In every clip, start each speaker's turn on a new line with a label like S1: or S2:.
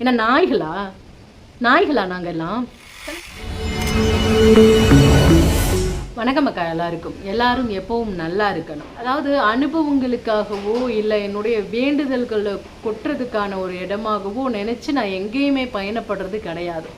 S1: என்ன நாய்களா? நாய்களா நாங்கள் எல்லாம் வணக்கம் அக்கா எல்லாருக்கும். எல்லாரும் எப்பவும் நல்லா இருக்கணும். அதாவது அனுபவங்களுக்காகவோ இல்லை என்னுடைய வேண்டுதல்களை கொட்டுறதுக்கான ஒரு இடமாகவோ நினச்சி நான் எங்கேயுமே பயணப்படுறது கிடையாது.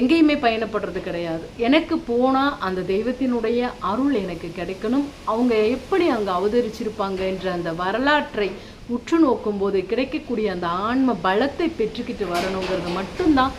S1: எங்கேயுமே பயணப்படுறது கிடையாது. எனக்கு போனால் அந்த தெய்வத்தினுடைய அருள் எனக்கு கிடைக்கணும். அவங்க எப்படி அங்கே அவதரிச்சிருப்பாங்க என்ற அந்த வரலாற்றை உற்று நோக்கும்போது கிடைக்கக்கூடிய அந்த ஆன்ம பலத்தை பெற்றுக்கிட்டு வரணுங்கிறது மட்டும்தான்.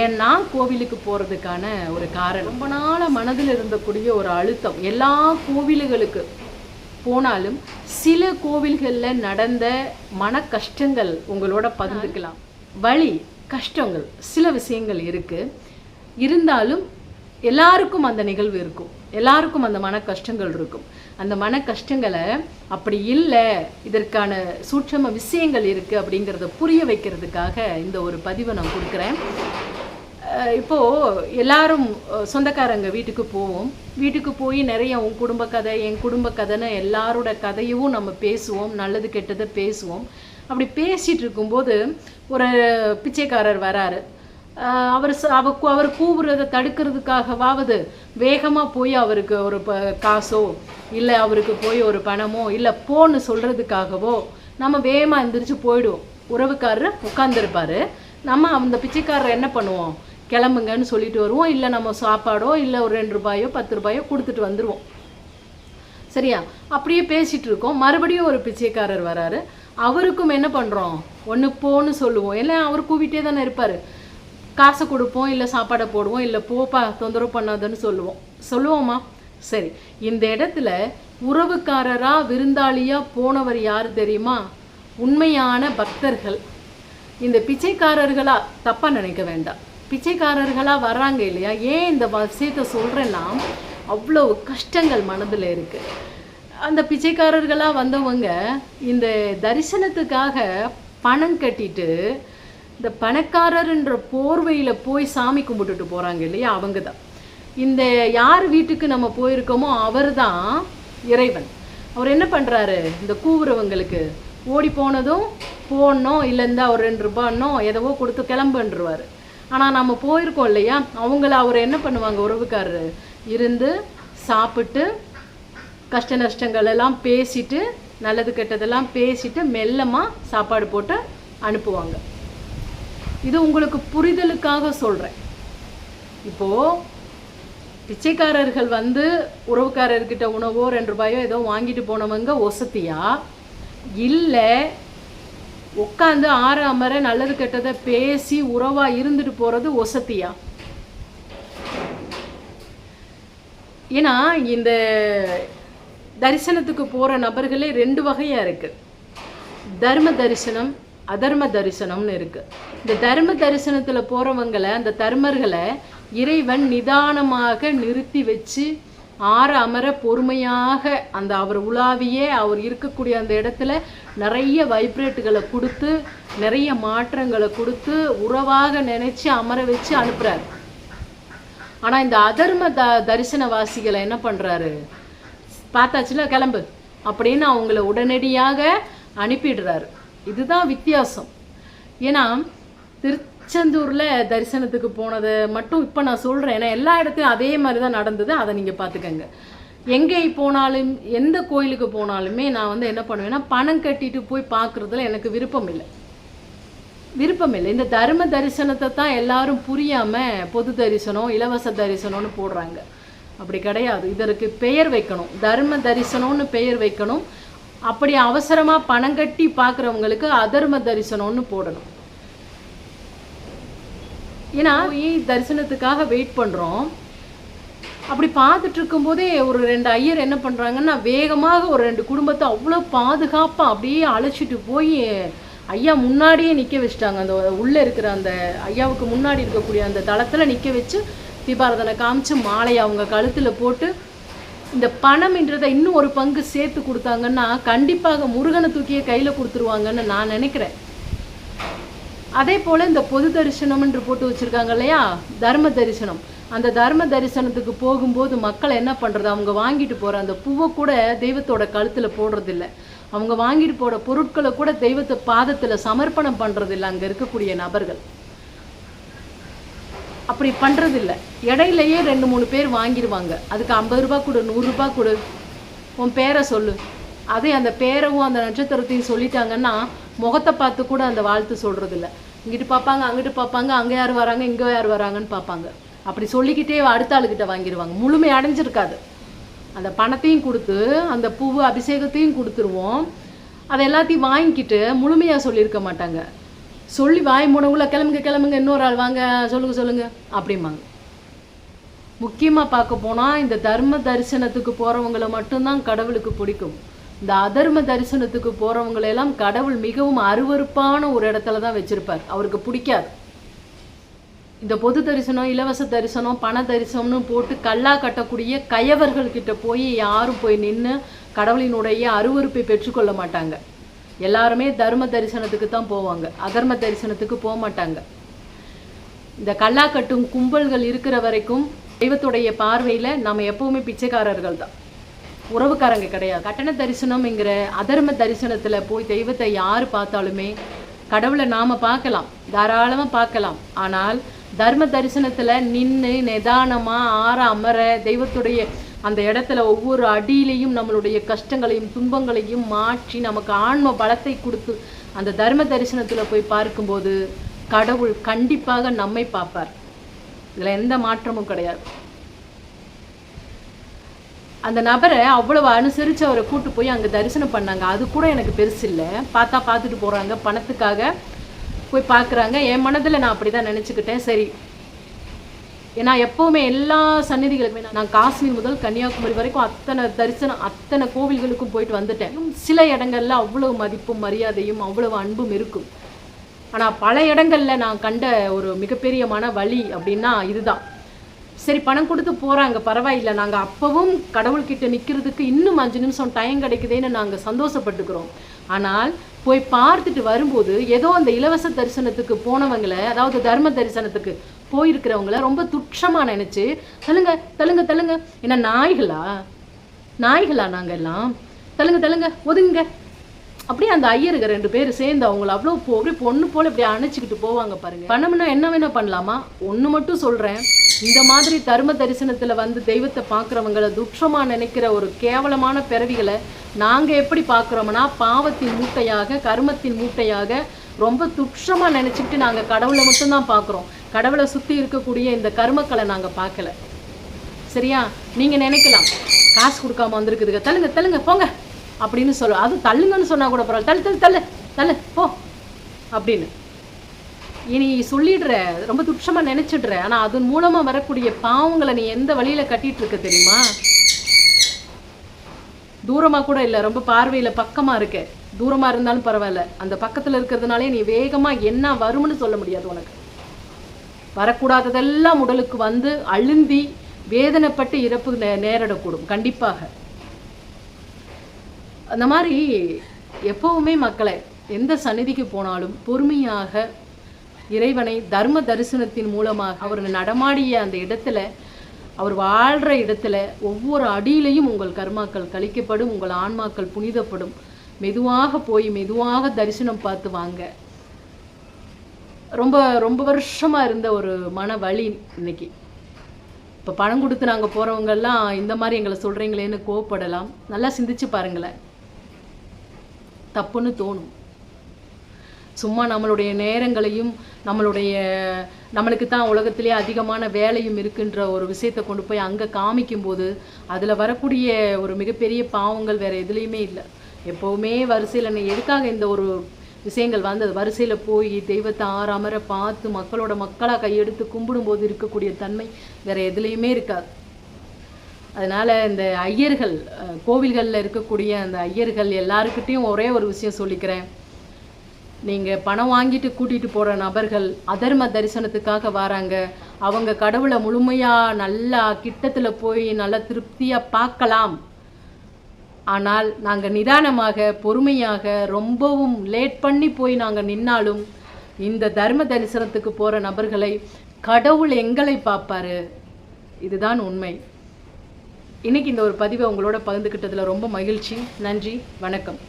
S1: ஏன் நான் கோவிலுக்கு போகிறதுக்கான ஒரு காரணம். ரொம்ப நாளாக மனதில் இருந்தக்கூடிய ஒரு அழுத்தம். எல்லா கோவில்களுக்கு போனாலும் சில கோவில்களில் நடந்த மன கஷ்டங்கள் உங்களோட பகிர்ந்துக்கலாம். வழி கஷ்டங்கள் சில விஷயங்கள் இருக்குது இருந்தாலும் எல்லாருக்கும் அந்த நிகழ்வு இருக்கும். எல்லாருக்கும் அந்த மன கஷ்டங்கள் இருக்கும். அந்த மன கஷ்டங்களை அப்படி இல்லை இதற்கான சூட்சம விஷயங்கள் இருக்குது அப்படிங்கிறத புரிய வைக்கிறதுக்காக இந்த ஒரு பதிவை நான் கொடுக்குறேன். இப்போது எல்லாரும் சொந்தக்காரங்க வீட்டுக்கு போவோம். வீட்டுக்கு போய் நிறைய உன் குடும்ப கதை என் குடும்ப கதைன்னு எல்லாரோட கதையும் நம்ம பேசுவோம். நல்லது கெட்டதை பேசுவோம். அப்படி பேசிகிட்டு இருக்கும்போது ஒரு பிச்சைக்காரர் வராரு. அவர் ச- அவ அவர் கூவுறதை தடுக்கிறதுக்காகவாவது வேகமாக போய் அவருக்கு ஒரு ப காசோ இல்லை அவருக்கு போய் ஒரு பணமோ இல்லை போன்னு சொல்கிறதுக்காகவோ நம்ம வேகமாக எந்திரிச்சு போயிடுவோம். உறவுக்காரர் உட்காந்துருப்பாரு நம்ம அந்த பிச்சைக்காரர் என்ன பண்ணுவோம்? கிளம்புங்கன்னு சொல்லிட்டு வருவோம். இல்லை நம்ம சாப்பாடோ இல்லை ஒரு ரெண்டு ரூபாயோ பத்து ரூபாயோ கொடுத்துட்டு வந்துடுவோம் சரியா? அப்படியே பேசிகிட்டு இருக்கோம். மறுபடியும் ஒரு பிச்சைக்காரர் வராரு. அவருக்கும் என்ன பண்ணுறோம் ஒன்று போன்னு சொல்லுவோம். இல்லை அவர் கூவிட்டே தானே இருப்பார். காசை கொடுப்போம் இல்லை சாப்பாடை போடுவோம் இல்லை போப்பா தொந்தரவு பண்ணாதன்னு சொல்லுவோம். சொல்லுவோமா சரி. இந்த இடத்துல உறவுக்காரரா விருந்தாளியா போனவர் யார் தெரியுமா? உண்மையான பக்தர்கள். இந்த பிச்சைக்காரர்களா தப்பா நினைக்க வேண்டாம். பிச்சைக்காரர்களா வர்றாங்க இல்லையா? ஏன் இந்த விஷயத்தை சொல்றேன்னா அவ்வளவு கஷ்டங்கள் மனதில் இருக்கு. அந்த பிச்சைக்காரர்களா வந்தவங்க இந்த தரிசனத்துக்காக பணம் கட்டிட்டு இந்த பணக்காரர்ன்ற போர்வையில் போய் சாமி கும்பிட்டுட்டு போகிறாங்க இல்லையா அவங்க தான் இந்த யார் வீட்டுக்கு நம்ம போயிருக்கோமோ அவர் தான் இறைவன். அவர் என்ன பண்ணுறாரு இந்த கூவுறவங்களுக்கு ஓடி போனதும் போடணும் இல்லை இருந்தா ஒரு ரெண்டு ரூபான்னோ எதவோ கொடுத்து கிளம்புன்றுவார். ஆனால் நம்ம போயிருக்கோம் இல்லையா அவங்கள அவர் என்ன பண்ணுவாங்க உறவுக்காரர்? இருந்து சாப்பிட்டு கஷ்ட நஷ்டங்கள் எல்லாம் பேசிட்டு நல்லது கெட்டதெல்லாம் பேசிட்டு மெல்லமாக சாப்பாடு போட்டு அனுப்புவாங்க. இது உங்களுக்கு புரிதலுக்காக சொல்கிறேன் இப்போது பிச்சைக்காரர்கள் வந்து உறவுக்காரர்கிட்ட உணவோ ரெண்டு ரூபாயோ ஏதோ வாங்கிட்டு போனவங்க ஒசத்தியா? இல்லை உட்காந்து ஆற அமர நல்லது கெட்டதை பேசி உறவாக இருந்துட்டு போகிறது ஒசத்தியா? ஏன்னா இந்த தரிசனத்துக்கு போகிற நபர்களே ரெண்டு வகையாக இருக்குது தர்ம தரிசனம் அதர்ம தரிசனம்னு இருக்கு. இந்த தர்ம தரிசனத்துல போறவங்களை அந்த தர்மர்களை இறைவன் நிதானமாக நிறுத்தி வச்சு ஆற அமர பொறுமையாக அந்த அவர் உலாவியே அவர் இருக்கக்கூடிய அந்த இடத்துல நிறைய வைப்ரேட்டுகளை கொடுத்து நிறைய மாற்றங்களை கொடுத்து உறவாக நினைச்சு அமர வச்சு அனுப்புறாரு. ஆனா இந்த அதர்ம த தரிசனவாசிகளை என்ன பண்றாரு? பார்த்தாச்சுல கிளம்பு. அப்படின்னு அவங்கள உடனடியாக அனுப்பிடுறாரு. இதுதான் வித்தியாசம். ஏன்னா திருச்செந்தூரில் தரிசனத்துக்கு போனதை மட்டும் இப்போ நான் சொல்கிறேன் ஏன்னா எல்லா இடத்துலையும் அதே மாதிரி தான் நடந்தது. அதை நீங்கள் பார்த்துக்கங்க எங்கே போனாலும் எந்த கோயிலுக்கு போனாலுமே நான் வந்து என்ன பண்ணுவேன்னா பணம் கட்டிட்டு போய் பார்க்குறதுல எனக்கு விருப்பம் இல்லை. விருப்பம் இல்லை. இந்த தர்ம தரிசனத்தை தான் எல்லாரும் புரியாமல் பொது தரிசனம் இலவச தரிசனம்னு போடுறாங்க. அப்படி கிடையாது. இதற்கு பெயர் வைக்கணும். தர்ம தரிசனம்னு பெயர் வைக்கணும். அப்படி அவசரமா பணம் கட்டி பார்க்குறவங்களுக்கு அதர்ம தரிசனம்னு போடணும். ஏன்னா போய் தரிசனத்துக்காக வெயிட் பண்ணுறோம் அப்படி பார்த்துட்டு இருக்கும்போதே ஒரு ரெண்டு ஐயர் என்ன பண்ணுறாங்கன்னா வேகமாக ஒரு ரெண்டு குடும்பத்தை அவ்வளோ பாதுகாப்பாக அப்படியே அழைச்சிட்டு போய் ஐயா முன்னாடியே நிற்க வச்சுட்டாங்க. அந்த உள்ளே இருக்கிற அந்த ஐயாவுக்கு முன்னாடி இருக்கக்கூடிய அந்த தளத்தில் நிற்க வச்சு தீபாரதனை காமிச்சு மாலையை அவங்க கழுத்தில் போட்டு இந்த பணம்ன்றதை இன்னும் ஒரு பங்கு சேர்த்து கொடுத்தாங்கன்னா கண்டிப்பாக முருகனை தூக்கியே கையில் கொடுத்துருவாங்கன்னு நான் நினைக்கிறேன். அதே போல் இந்த பொது தரிசனம் என்று போட்டு வச்சிருக்காங்க இல்லையா? தர்ம தரிசனம். அந்த தர்ம தரிசனத்துக்கு போகும்போது மக்கள் என்ன பண்ணுறது அவங்க வாங்கிட்டு போகிற அந்த பூவை கூட தெய்வத்தோட கழுத்தில் போடுறதில்ல. அவங்க வாங்கிட்டு போகிற பொருட்களை கூட தெய்வத்தை பாதத்தில் சமர்ப்பணம் பண்ணுறதில்ல அங்கே இருக்கக்கூடிய நபர்கள். அப்படி பண்ணுறதில்ல இடையிலையே ரெண்டு மூணு பேர் வாங்கிடுவாங்க. அதுக்கு ஐம்பது ரூபா கொடு நூறுரூபா கொடு. உன் பேரை சொல்லு. அதே அந்த பேரவும் அந்த நட்சத்திரத்தையும் சொல்லிட்டாங்கன்னா முகத்தை பார்த்து கூட அந்த வாழ்த்து சொல்கிறதில்ல இங்கிட்டு பார்ப்பாங்க அங்கிட்டு பார்ப்பாங்க அங்கே யார் வராங்க இங்கே யார் வராங்கன்னு பார்ப்பாங்க. அப்படி சொல்லிக்கிட்டே அடுத்த ஆளுக்கிட்ட வாங்கிடுவாங்க. முழுமை அடைஞ்சிருக்காது. அந்த பணத்தையும் கொடுத்து அந்த பூவு அபிஷேகத்தையும் கொடுத்துருவோம். அதை எல்லாத்தையும் வாங்கிக்கிட்டு முழுமையாக சொல்லியிருக்க மாட்டாங்க. சொல்லி வாய் மூணவுல கிளம்புங்க கிளம்புங்க இன்னொரு ஆள் வாங்க சொல்லுங்க சொல்லுங்க அப்படிம்பாங்க. முக்கியமாக பார்க்க போனால் இந்த தர்ம தரிசனத்துக்கு போகிறவங்கள மட்டும்தான் கடவுளுக்கு பிடிக்கும். இந்த அதர்ம தரிசனத்துக்கு போகிறவங்களெல்லாம் கடவுள் மிகவும் அருவருப்பான ஒரு இடத்துல தான் வச்சுருப்பார். அவருக்கு பிடிக்காது. இந்த பொது தரிசனம் இலவச தரிசனம் பண தரிசனம்னு போட்டு கல்லா கட்டக்கூடிய கயவர்கள்கிட்ட போய் யாரும் போய் நின்று கடவுளினுடைய அருவருப்பை பெற்றுக்கொள்ள மாட்டாங்க. எல்லாருமே தர்ம தரிசனத்துக்கு தான் போவாங்க. அதர்ம தரிசனத்துக்கு போக மாட்டாங்க. இந்த கல்லா கட்டும் கும்பல்கள் இருக்கிற வரைக்கும் தெய்வத்துடைய பார்வையில் நம்ம எப்பவுமே பிச்சைக்காரர்கள் தான். உறவுக்காரங்க கிடையாது. கட்டண தரிசனம்ங்கிற அதர்ம தரிசனத்தில் போய் தெய்வத்தை யார் பார்த்தாலுமே கடவுளை நாம் பார்க்கலாம். தாராளமாக பார்க்கலாம். ஆனால் தர்ம தரிசனத்தில் நின்று நிதானமாக ஆற அமர தெய்வத்துடைய அந்த இடத்துல ஒவ்வொரு அடியிலையும் நம்மளுடைய கஷ்டங்களையும் துன்பங்களையும் மாற்றி நமக்கு ஆன்ம பலத்தை கொடுத்து அந்த தர்ம தரிசனத்தில் போய் பார்க்கும்போது கடவுள் கண்டிப்பாக நம்மை பார்ப்பார். இதில் எந்த மாற்றமும் கிடையாது. அந்த நபரை அவ்வளவு அனுசரித்து அவரை கூட்டு போய் அங்கே தரிசனம் பண்ணாங்க. அது கூட எனக்கு பெருசு இல்லை. பார்த்தா பார்த்துட்டு போகிறாங்க பணத்துக்காக போய் பார்க்குறாங்க. என் மனதில் நான் அப்படி தான் நினச்சிக்கிட்டேன். சரி ஏன்னா எப்போவுமே எல்லா சந்நிதிகளுக்குமே நான் நான் காஷ்மீர் முதல் கன்னியாகுமரி வரைக்கும் அத்தனை தரிசனம் அத்தனை கோவில்களுக்கும் போயிட்டு வந்துட்டேன். சில இடங்கள்ல அவ்வளவு மதிப்பும் மரியாதையும் அவ்வளவு அன்பும் இருக்கும். ஆனால் பல இடங்கள்ல நான் கண்ட ஒரு மிகப்பெரிய மன வழி அப்படின்னா இதுதான். சரி பணம் கொடுத்து போகிறாங்க பரவாயில்லை. நாங்கள் அப்போவும் கடவுள்கிட்ட நிற்கிறதுக்கு இன்னும் அஞ்சு நிமிஷம் டைம் கிடைக்குதேன்னு நாங்கள் சந்தோஷப்பட்டுக்கிறோம். ஆனால் போய் பார்த்துட்டு வரும்போது ஏதோ அந்த இலவச தரிசனத்துக்கு போனவங்களை அதாவது தர்ம தரிசனத்துக்கு போயிருக்கிறவங்கள ரொம்ப துட்சமாக நினச்சி தள்ளுங்க தள்ளுங்க தள்ளுங்க. என்ன நாய்களா? நாய்களா நாங்கள் எல்லாம்? தள்ளுங்க தள்ளுங்க ஒதுங்க அப்படியே அந்த ஐயருங்க ரெண்டு பேர் சேர்ந்து அவங்கள அவ்வளோ போ அப்படியே பொண்ணு போல் இப்படி அணைச்சிக்கிட்டு போவாங்க பாருங்க. பணம்னா என்ன வேணா பண்ணலாமா? ஒன்று மட்டும் சொல்கிறேன் இந்த மாதிரி தர்ம தரிசனத்தில் வந்து தெய்வத்தை பார்க்குறவங்கள துட்சமாக நினைக்கிற ஒரு கேவலமான பிறவிகளை நாங்கள் எப்படி பார்க்குறோம்னா பாவத்தின் மூட்டையாக கர்மத்தின் மூட்டையாக ரொம்ப துட்சமாக நினச்சிக்கிட்டு நாங்கள் கடவுளை மட்டும்தான் பார்க்குறோம் கடவுளை சுற்றி இருக்கக்கூடிய இந்த கருமக்களை நாங்கள் பார்க்கல சரியா? நீங்கள் நினைக்கலாம். காசு கொடுக்காம வந்திருக்குதுங்க. தள்ளுங்க தள்ளுங்க போங்க. அப்படின்னு சொல்ல. அது தள்ளுங்கன்னு சொன்னால் கூட பரவாயில்ல. தள்ளு தள்ளு தள்ளு தள்ளு போ. அப்படின்னு. இனி சொல்லிடுற ரொம்ப துட்சமாக நினச்சிடுற ஆனால் அதன் மூலமாக வரக்கூடிய பாவங்களை நீ எந்த வழியில் கட்டிகிட்டு இருக்க தெரியுமா? தூரமாக கூட இல்லை. ரொம்ப பார்வையில் பக்கமாக இருக்க. தூரமா இருந்தாலும் பரவாயில்ல. அந்த பக்கத்துல இருக்கிறதுனாலே நீ வேகமா என்ன வரும்னு சொல்ல முடியாது உனக்கு. வரக்கூடாததெல்லாம் உடலுக்கு வந்து அழுந்தி வேதனைப்பட்டு இறப்பு நே- நேரிடக்கூடும். கண்டிப்பாக. அந்த மாதிரி எப்பவுமே மக்களை எந்த சந்நிதிக்கு போனாலும் பொறுமையாக இறைவனை தர்ம தரிசனத்தின் மூலமாக அவர் நடமாடிய அந்த இடத்துல அவர் வாழ்கிற இடத்துல ஒவ்வொரு அடியிலையும் உங்கள் கர்மாக்கள் கழிக்கப்படும் உங்கள் ஆன்மாக்கள் புனிதப்படும். மெதுவாக போய் மெதுவாக தரிசனம் பார்த்து வாங்க. ரொம்ப ரொம்ப வருஷமாக இருந்த ஒரு மன வழி இன்னைக்கு. இப்போ பணம் கொடுத்து நாங்கள் போகிறவங்கெல்லாம் இந்த மாதிரி எங்களை சொல்கிறீங்களேன்னு கோவப்படலாம். நல்லா சிந்திச்சு பாருங்களேன். தப்புன்னு தோணும். சும்மா நம்மளுடைய நேரங்களையும் நம்மளுடைய நம்மளுக்கு தான் உலகத்திலே அதிகமான வேலையும் இருக்குன்ற ஒரு விஷயத்தை கொண்டு போய் அங்கே காமிக்கும்போது அதில் வரக்கூடிய ஒரு மிகப்பெரிய பாவங்கள் வேறு எதுலேயுமே இல்லை. எப்போவுமே வரிசையில் நீ எதுக்காக இந்த ஒரு விஷயங்கள் வந்தது? வரிசையில் போய் தெய்வத்தை ஆறாமற பார்த்து மக்களோட மக்களாக கையெடுத்து கும்பிடும்போது இருக்கக்கூடிய தன்மை வேறு எதுலேயுமே இருக்காது. அதனால் இந்த ஐயர்கள் கோவில்களில் இருக்கக்கூடிய அந்த ஐயர்கள் எல்லாருக்கிட்டேயும் ஒரே ஒரு விஷயம் சொல்லிக்கிறேன். நீங்கள் பணம் வாங்கிட்டு கூட்டிகிட்டு போகிற நபர்கள் அதர்ம தரிசனத்துக்காக வராங்க. அவங்க கடவுளை முழுமையாக நல்லா கிட்டத்தில் போய் நல்லா திருப்தியாக பார்க்கலாம். ஆனால் நாங்கள் நிதானமாக பொறுமையாக ரொம்பவும் லேட் பண்ணி போய் நாங்கள் நின்னாலும் இந்த தர்ம தரிசனத்துக்கு போகிற நபர்களை கடவுள் எங்களை பார்ப்பாரு. இதுதான் உண்மை. இன்னைக்கு இந்த ஒரு பதிவை உங்களோட பகிர்ந்துக்கிட்டதில் ரொம்ப மகிழ்ச்சி. நன்றி வணக்கம்.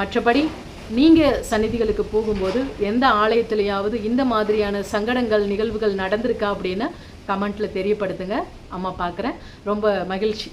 S1: மற்றபடி நீங்கள் சந்நிதிகளுக்கு போகும்போது எந்த ஆலயத்திலேயாவது இந்த மாதிரியான சங்கடங்கள் நிகழ்வுகள் நடந்திருக்கா அப்படின்னு கமெண்ட்டில் தெரியப்படுத்துங்க. அம்மா பார்க்குறேன் ரொம்ப மகிழ்ச்சி.